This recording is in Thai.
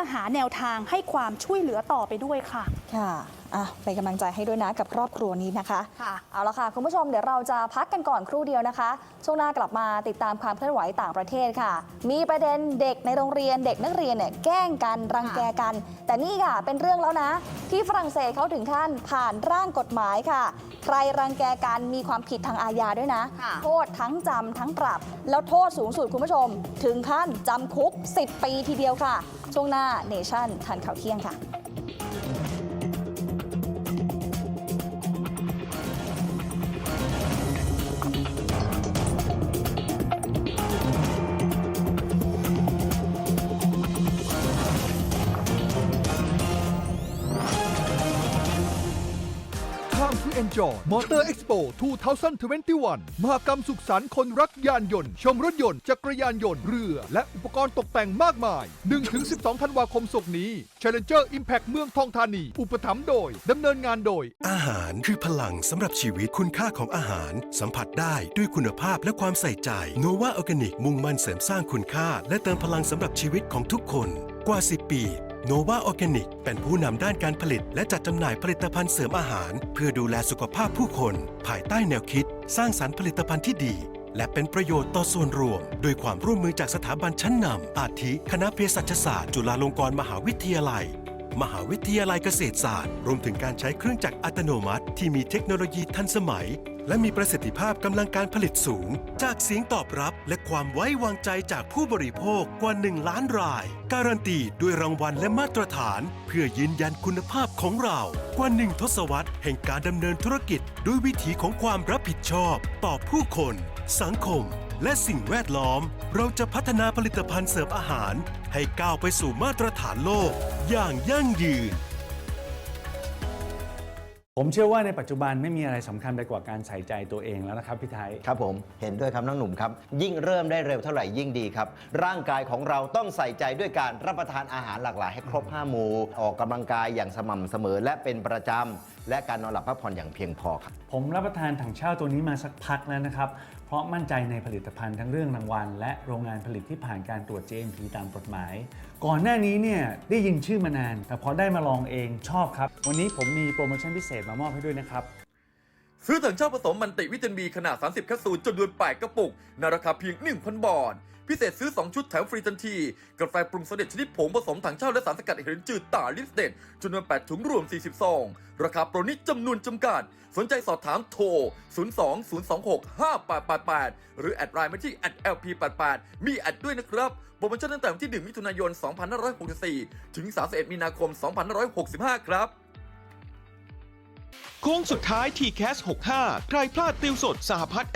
จะหาแนวทางให้ความช่วยเหลือต่อไปด้วยค่ะ ค่ะ อะเป็นกำลังใจให้ด้วยนะกับครอบครัวนี้นะคะค่ะเอาละค่ะ คุณผู้ชมเดี๋ยวเราจะพักกันก่อนครู่เดียวนะคะ ช่วงหน้ากลับมาติดตามความเคลื่อนไหวต่างประเทศค่ะ มีประเด็นเด็กในโรงเรียนเด็กนักเรียนเนี่ยแกล้งกันรังแกกัน แต่นี่ค่ะเป็นเรื่องแล้วนะ ที่ฝรั่งเศสเขาถึงขั้นผ่านร่างกฎหมายค่ะ ใครรังแกกันมีความผิดทางอาญาด้วยนะ ค่ะโทษทั้งจำทั้งปรับ แล้วโทษสูงสุดคุณผู้ชม ถึงขั้นจำคุก 10 ปีทีเดียวค่ะ ช่วงหน้าเนชั่นทันข่าวเที่ยงค่ะ enjoy Motor Expo 2021 มหกรรมสุขสันต์คนรักยานยนต์ ชมรถยนต์ จักรยานยนต์ เรือ และอุปกรณ์ตกแต่งมากมาย 1-12 ธันวาคมศกนี้ Challenger Impact เมืองทองธานี อุปถัมภ์โดย ดำเนินงานโดย อาหารคือพลังสำหรับชีวิตคุณค่าของอาหาร สัมผัสได้ด้วยคุณภาพและความใส่ใจโนวาออร์แกนิกมุ่งมั่นเสริมสร้างคุณค่า และเติมพลังสำหรับชีวิตของทุกคนกว่า 10 ปีโนวาออร์แกนิกเป็นผู้นำด้านการผลิต และจัดจำหน่ายผลิตภัณฑ์เสริมอาหาร เพื่อดูแลสุขภาพผู้คน ภายใต้แนวคิด สร้างสรรค์ผลิตภัณฑ์ที่ดี และเป็นประโยชน์ต่อส่วนรวม โดยความร่วมมือจากสถาบันชั้นนำอาทิ คณะเภสัชศาสตร์จุฬาลงกรณ์มหาวิทยาลัย มหาวิทยาลัยเกษตรศาสตร์ รวมถึงการใช้เครื่องจักรอัตโนมัติ ที่มีเทคโนโลยีทันสมัย และมีประสิทธิภาพกำลังการผลิตสูง จากเสียงตอบรับและความไว้วางใจจากผู้บริโภคกว่า 1 ล้านราย การันตีด้วยรางวัลและมาตรฐาน เพื่อยืนยันคุณภาพของเรา กว่าหนึ่งทศวรรษแห่งการดำเนินธุรกิจ ด้วยวิถีของความรับผิดชอบ ต่อผู้คน สังคม และสิ่งแวดล้อม เราจะพัฒนาผลิตภัณฑ์เสริมอาหาร ให้ก้าวไปสู่มาตรฐานโลก อย่างยั่งยืน ผมเชื่อว่าในปัจจุบันไม่มีอะไรสำคัญไปกว่าการใส่ใจตัวเองแล้วนะครับพี่ไทย ครับผมเห็นด้วยครับน้องหนุ่มครับ ยิ่งเริ่มได้เร็วเท่าไหร่ยิ่งดีครับ ร่างกายของเราต้องใส่ใจด้วยการรับประทานอาหารหลากหลายให้ครบ 5 หมู่ ออกกำลังกายอย่างสม่ำเสมอและเป็นประจำและการนอนหลับพักผ่อนอย่างเพียงพอครับ ผมรับประทานถังเช่าตัวนี้มาสักพักแล้วนะครับ เพราะมั่นใจในผลิตภัณฑ์ทั้งเรื่องรางวัล และโรงงานผลิตที่ผ่านการตรวจ GMP ตามกฎหมาย ก่อนหน้านี้เนี่ยได้ยินชื่อมานาน แต่พอได้มาลองเองชอบครับ วันนี้ผมมีโปรโมชั่นพิเศษมามอบให้ด้วยนะครับ ซื้อถังเช่าผสมมันติวิตามินบีขนาด 30 แคปซูลจำนวน8กระปุกในราคาเพียง 1,000 บาท พิเศษซื้อ 2 ชุดแถมฟรีทันที กาแฟปรุงสำเร็จชนิดผงผสมถังเช่าและสารสกัดเห็นจืดตาลิสเด็ดจำนวน 8 ถุงรวม 40 ซอง ราคาโปรนี้จำนวนจำกัด สนใจสอบถามโทร 02-026-5888 หรือแอดไลน์มาที่ @lp88 มีแอดด้วยนะครับโปรโมชั่นตั้งแต่วันที่ 1 มิถุนายน 2564 ถึง 31 มีนาคม 2565 ครับ โค้งสุดท้ายทีแคส65 ใครพลาดติวสดสหพัฒน์